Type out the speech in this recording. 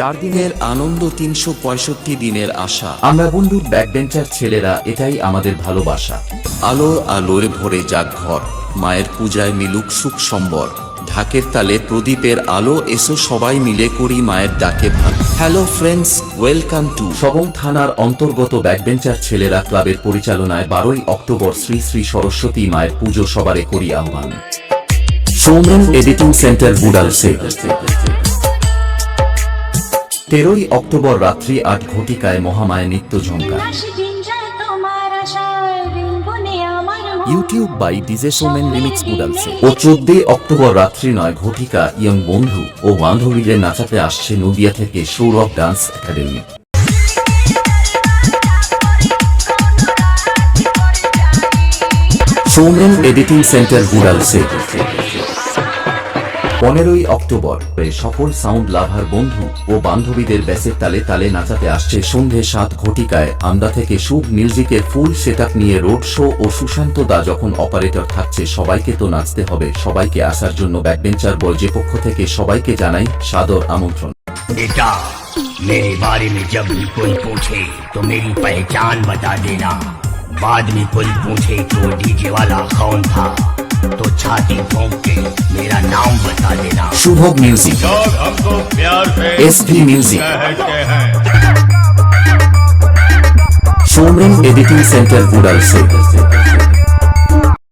চার দিনের আনন্দ তিনশো পঁয়ষট্টি দিনের আশা। আমরা বন্ধুর ব্যাকবেঞ্চার ছেলেরা এটাই আমাদের ভালোবাসা। আলোর আলোয় ভরে যাক ঘর মায়ের পূজায় মিলুক সুখ সম্বর। ঢাকের তালে প্রদীপের আলো এসো সবাই মিলে করি মায়ের ডাকে ভাগ hello friends welcome to Sabang থানার অন্তর্গত ব্যাকবেঞ্চার ছেলেরা ক্লাবের পরিচালনায় বারোই অক্টোবর শ্রী শ্রী সরস্বতী মায়ের পুজো সবারে করি আহ্বান। সৌমেন এডিটিং সেন্টার বুডালসে তেরোই অক্টোবর রাত্রি আট ঘটিকায় মহামায় নিত্য ঝঙ্কা YouTube by DJ Somen remix বুডালসে ও চোদ্দই অক্টোবর রাত্রি নয় ঘটিকা ইয়ং বন্ধু ও বান্ধবীদের নাচাতে আসছে নদিয়া থেকে Sourav dance academy. Soumen editing centre বুড়ালসে পনেরোই অক্টোবর সকল সাউন্ড লাভার বন্ধু ও বান্ধবীদের ব্যাসের তালে তালে নাচাতে আসছে সন্ধে সাত ঘটিকায় আমরা থেকে শুভ মিউজিকের ফুল সেটআপ নিয়ে রোড শো ও সুশান্ত দা যখন অপারেটর থাকছে সবাইকে তো নাচতে হবে সবাইকে আসার জন্য ব্যাকবেঞ্চার বলজে পক্ষ থেকে সবাইকে জানাই সাদর আমন্ত্রণ बेटा मेरे बारे में जब भी कोई पूछे तो मेरी पहचान बता देना बाद में कोई पूछे तो डीजे वाला कौन था तो छाती के मेरा नाम बता देना। शुभोग म्यूज़िक एस पी म्यूज़िक कहते एडिटिंग सेंटर पूरा से।